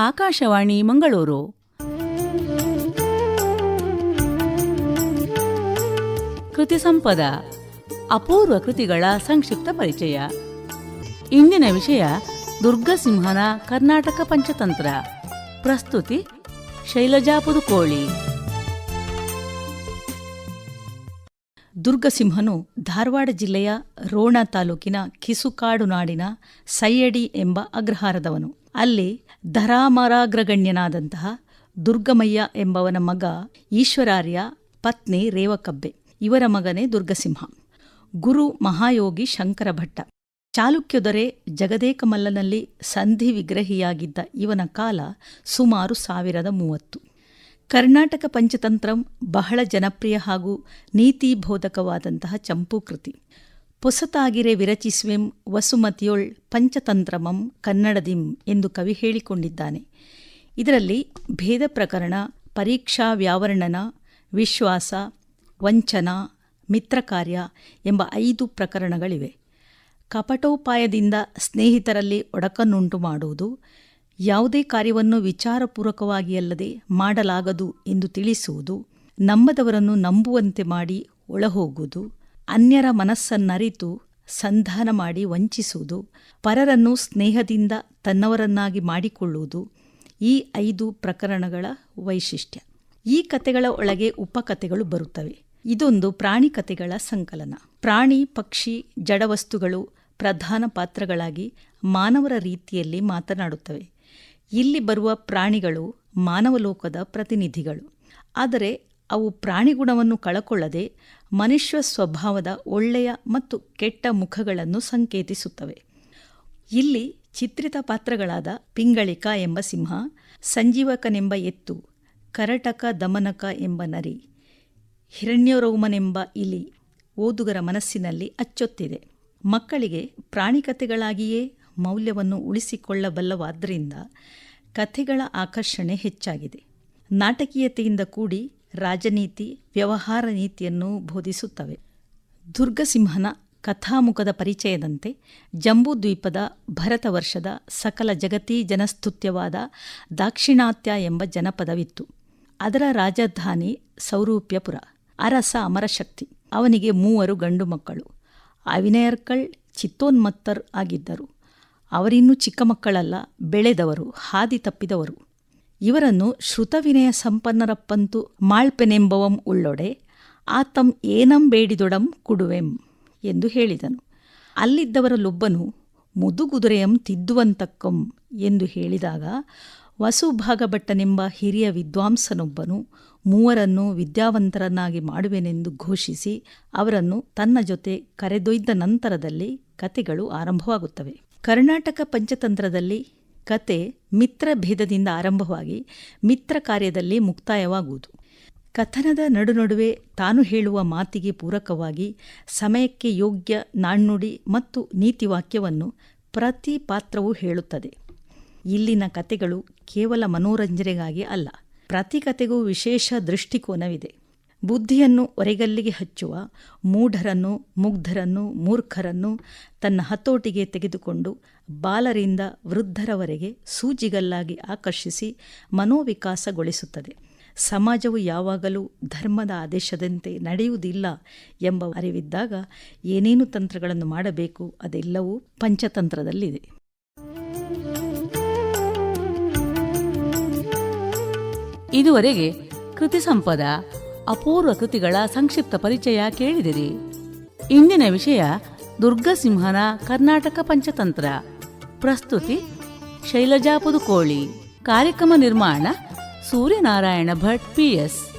ಆಕಾಶವಾಣಿ ಮಂಗಳೂರು. ಕೃತಿ ಸಂಪದ, ಅಪೂರ್ವ ಕೃತಿಗಳ ಸಂಕ್ಷಿಪ್ತ ಪರಿಚಯ. ಇಂದಿನ ವಿಷಯ ದುರ್ಗಸಿಂಹನ ಕರ್ನಾಟಕ ಪಂಚತಂತ್ರ. ಪ್ರಸ್ತುತಿ ಶೈಲಜಾ ಪುದುಕೋಳಿ. ದುರ್ಗಸಿಂಹನು ಧಾರವಾಡ ಜಿಲ್ಲೆಯ ರೋಣ ತಾಲೂಕಿನ ಕಿಸುಕಾಡು ನಾಡಿನ ಸೈಯಡಿ ಎಂಬ ಅಗ್ರಹಾರದವನು. ಅಲ್ಲಿ ಧರಾಮರಾಗ್ರಗಣ್ಯನಾದಂತಹ ದುರ್ಗಮಯ್ಯ ಎಂಬವನ ಮಗ ಈಶ್ವರಾರ್ಯ ಪತ್ನಿ ರೇವಕಬ್ಬೆ. ಇವರ ಮಗನೇ ದುರ್ಗಸಿಂಹ. ಗುರು ಮಹಾಯೋಗಿ ಶಂಕರ ಭಟ್ಟ ಚಾಲುಕ್ಯ ದೊರೆ ಜಗದೇಕಮಲ್ಲನಲ್ಲಿ ಸಂಧಿ ವಿಗ್ರಹಿಯಾಗಿದ್ದ ಇವನ ಕಾಲ ಸುಮಾರು ಸಾವಿರದ ಮೂವತ್ತು. ಕರ್ನಾಟಕ ಪಂಚತಂತ್ರಂ ಬಹಳ ಜನಪ್ರಿಯ ಹಾಗೂ ನೀತಿಬೋಧಕವಾದಂತಹ ಚಂಪೂಕೃತಿ ಪೊಸತಾಗಿರೆ ವಿರಚಿಸುವೆಂ ವಸುಮತಿಯೊಳ್ ಪಂಚತಂತ್ರಮಂ ಕನ್ನಡದಿಂ ಎಂದು ಕವಿ ಹೇಳಿಕೊಂಡಿದ್ದಾನೆ. ಇದರಲ್ಲಿ ಭೇದ ಪ್ರಕರಣ, ಪರೀಕ್ಷಾ ವ್ಯಾವರ್ಣನ, ವಿಶ್ವಾಸ, ವಂಚನ, ಮಿತ್ರಕಾರ್ಯ ಎಂಬ ಐದು ಪ್ರಕರಣಗಳಿವೆ. ಕಪಟೋಪಾಯದಿಂದ ಸ್ನೇಹಿತರಲ್ಲಿ ಒಡಕನ್ನುಂಟು ಮಾಡುವುದು ಯಾವುದೇ ಕಾರ್ಯವನ್ನು ವಿಚಾರಪೂರ್ವಕವಾಗಿ ಅಲ್ಲದೆ ಮಾಡಲಾಗದು ಎಂದು ತಿಳಿಸುವುದು ನಂಬದವರನ್ನು ನಂಬುವಂತೆ ಮಾಡಿ ಒಳಹೋಗುವುದು ಅನ್ಯರ ಮನಸ್ಸನ್ನರಿತು ಸಂಧಾನ ಮಾಡಿ ವಂಚಿಸುವುದು, ಪರರನ್ನು ಸ್ನೇಹದಿಂದ ತನ್ನವರನ್ನಾಗಿ ಮಾಡಿಕೊಳ್ಳುವುದು ಈ ಐದು ಪ್ರಕರಣಗಳ ವೈಶಿಷ್ಟ್ಯ. ಈ ಕಥೆಗಳ ಒಳಗೆ ಉಪಕಥೆಗಳು ಬರುತ್ತವೆ. ಇದೊಂದು ಪ್ರಾಣಿ ಕಥೆಗಳ ಸಂಕಲನ. ಪ್ರಾಣಿ, ಪಕ್ಷಿ, ಜಡವಸ್ತುಗಳು ಪ್ರಧಾನ ಪಾತ್ರಗಳಾಗಿ ಮಾನವರ ರೀತಿಯಲ್ಲಿ ಮಾತನಾಡುತ್ತವೆ. ಇಲ್ಲಿ ಬರುವ ಪ್ರಾಣಿಗಳು ಮಾನವಲೋಕದ ಪ್ರತಿನಿಧಿಗಳು. ಆದರೆ ಅವು ಪ್ರಾಣಿಗುಣವನ್ನು ಕಳಕೊಳ್ಳದೆ ಮನುಷ್ಯ ಸ್ವಭಾವದ ಒಳ್ಳೆಯ ಮತ್ತು ಕೆಟ್ಟ ಮುಖಗಳನ್ನು ಸಂಕೇತಿಸುತ್ತವೆ. ಇಲ್ಲಿ ಚಿತ್ರಿತ ಪಾತ್ರಗಳಾದ ಪಿಂಗಳಿಕ ಎಂಬ ಸಿಂಹ, ಸಂಜೀವಕನೆಂಬ ಎತ್ತು, ಕರಟಕ ದಮನಕ ಎಂಬ ನರಿ, ಹಿರಣ್ಯರೋಮನೆಂಬ ಇಲಿ ಓದುಗರ ಮನಸ್ಸಿನಲ್ಲಿ ಅಚ್ಚೊತ್ತಿದೆ. ಮಕ್ಕಳಿಗೆ ಪ್ರಾಣಿಕತೆಗಳಾಗಿಯೇ ಮೌಲ್ಯವನ್ನು ಉಳಿಸಿಕೊಳ್ಳಬಲ್ಲವಾದ್ದರಿಂದ ಕಥೆಗಳ ಆಕರ್ಷಣೆ ಹೆಚ್ಚಾಗಿದೆ. ನಾಟಕೀಯತೆಯಿಂದ ಕೂಡಿ ರಾಜನೀತಿ, ವ್ಯವಹಾರ ನೀತಿಯನ್ನು ಬೋಧಿಸುತ್ತವೆ. ದುರ್ಗಸಿಂಹನ ಕಥಾಮುಖದ ಪರಿಚಯದಂತೆ ಜಂಬೂದ್ವೀಪದ ಭರತ ವರ್ಷದ ಸಕಲ ಜಗತಿ ಜನಸ್ತುತ್ಯವಾದ ದಾಕ್ಷಿಣಾತ್ಯ ಎಂಬ ಜನಪದವಿತ್ತು. ಅದರ ರಾಜಧಾನಿ ಸೌರೂಪ್ಯಪುರ, ಅರಸ ಅಮರಶಕ್ತಿ, ಅವನಿಗೆ ಮೂವರು ಗಂಡು ಮಕ್ಕಳು. ಅವಿನಯರ್ಕಳ್ ಚಿತ್ತೋನ್ಮತ್ತರ್ ಆಗಿದ್ದರು. ಅವರಿನ್ನೂ ಚಿಕ್ಕ ಮಕ್ಕಳಲ್ಲ, ಬೆಳೆದವರು, ಹಾದಿ ತಪ್ಪಿದವರು. ಇವರನ್ನು ಶ್ರುತವಿನಯ ಸಂಪನ್ನರಪ್ಪಂತು ಮಾಳ್ಪೆನೆಂಬವಂ ಉಳ್ಳೊಡೆ, ಆತಂ ಏನಂ ಬೇಡಿದೊಡಂ ಕುಡುವೆಂ ಎಂದು ಹೇಳಿದನು. ಅಲ್ಲಿದ್ದವರಲ್ಲೊಬ್ಬನು ಮುದುಗುದುರೆಯಂ ತಿದ್ದುವಂತಕ್ಕಂ ಎಂದು ಹೇಳಿದಾಗ, ವಸುಭಾಗಭಟ್ಟನೆಂಬ ಹಿರಿಯ ವಿದ್ವಾಂಸನೊಬ್ಬನು ಮೂವರನ್ನು ವಿದ್ಯಾವಂತರನ್ನಾಗಿ ಮಾಡುವೆನೆಂದು ಘೋಷಿಸಿ ಅವರನ್ನು ತನ್ನ ಜೊತೆ ಕರೆದೊಯ್ದ ನಂತರದಲ್ಲಿ ಕತೆಗಳು ಆರಂಭವಾಗುತ್ತವೆ. ಕರ್ನಾಟಕ ಪಂಚತಂತ್ರದಲ್ಲಿ ಕತೆ ಮಿತ್ರ ಭೇದದಿಂದ ಆರಂಭವಾಗಿ ಮಿತ್ರ ಕಾರ್ಯದಲ್ಲಿ ಮುಕ್ತಾಯವಾಗುವುದು. ಕಥನದ ನಡುನಡುವೆ ತಾನು ಹೇಳುವ ಮಾತಿಗೆ ಪೂರಕವಾಗಿ ಸಮಯಕ್ಕೆ ಯೋಗ್ಯ ನಾಣ್ಣುಡಿ ಮತ್ತು ನೀತಿವಾಕ್ಯವನ್ನು ಪ್ರತಿ ಪಾತ್ರವೂ ಹೇಳುತ್ತದೆ. ಇಲ್ಲಿನ ಕತೆಗಳು ಕೇವಲ ಮನೋರಂಜನೆಗಾಗಿ ಅಲ್ಲ, ಪ್ರತಿ ಕತೆಗೂ ವಿಶೇಷ ದೃಷ್ಟಿಕೋನವಿದೆ. ಬುದ್ಧಿಯನ್ನು ಒರೆಗಲ್ಲಿಗೆ ಹಚ್ಚುವ, ಮೂಢರನ್ನು, ಮುಗ್ಧರನ್ನು, ಮೂರ್ಖರನ್ನು ತನ್ನ ಹತೋಟಿಗೆ ತೆಗೆದುಕೊಂಡು ಬಾಲರಿಂದ ವೃದ್ಧರವರೆಗೆ ಸೂಜಿಗಲ್ಲಾಗಿ ಆಕರ್ಷಿಸಿ ಮನೋವಿಕಾಸಗೊಳಿಸುತ್ತದೆ. ಸಮಾಜವು ಯಾವಾಗಲೂ ಧರ್ಮದ ಆದೇಶದಂತೆ ನಡೆಯುವುದಿಲ್ಲ ಎಂಬ ಅರಿವಿದ್ದಾಗ ಏನೇನು ತಂತ್ರಗಳನ್ನು ಮಾಡಬೇಕು ಅದೆಲ್ಲವೂ ಪಂಚತಂತ್ರದಲ್ಲಿದೆ. ಇದುವರೆಗೆ ಕೃತಿ ಸಂಪದ ಅಪೂರ್ವ ಕೃತಿಗಳ ಸಂಕ್ಷಿಪ್ತ ಪರಿಚಯ ಕೇಳಿದಿರಿ. ಇಂದಿನ ವಿಷಯ ದುರ್ಗಸಿಂಹನ ಕರ್ನಾಟಕ ಪಂಚತಂತ್ರ. ಪ್ರಸ್ತುತಿ ಶೈಲಜಾ ಪುದುಕೋಳಿ. ಕಾರ್ಯಕ್ರಮ ನಿರ್ಮಾಣ ಸೂರ್ಯನಾರಾಯಣ ಭಟ್ ಪಿಎಸ್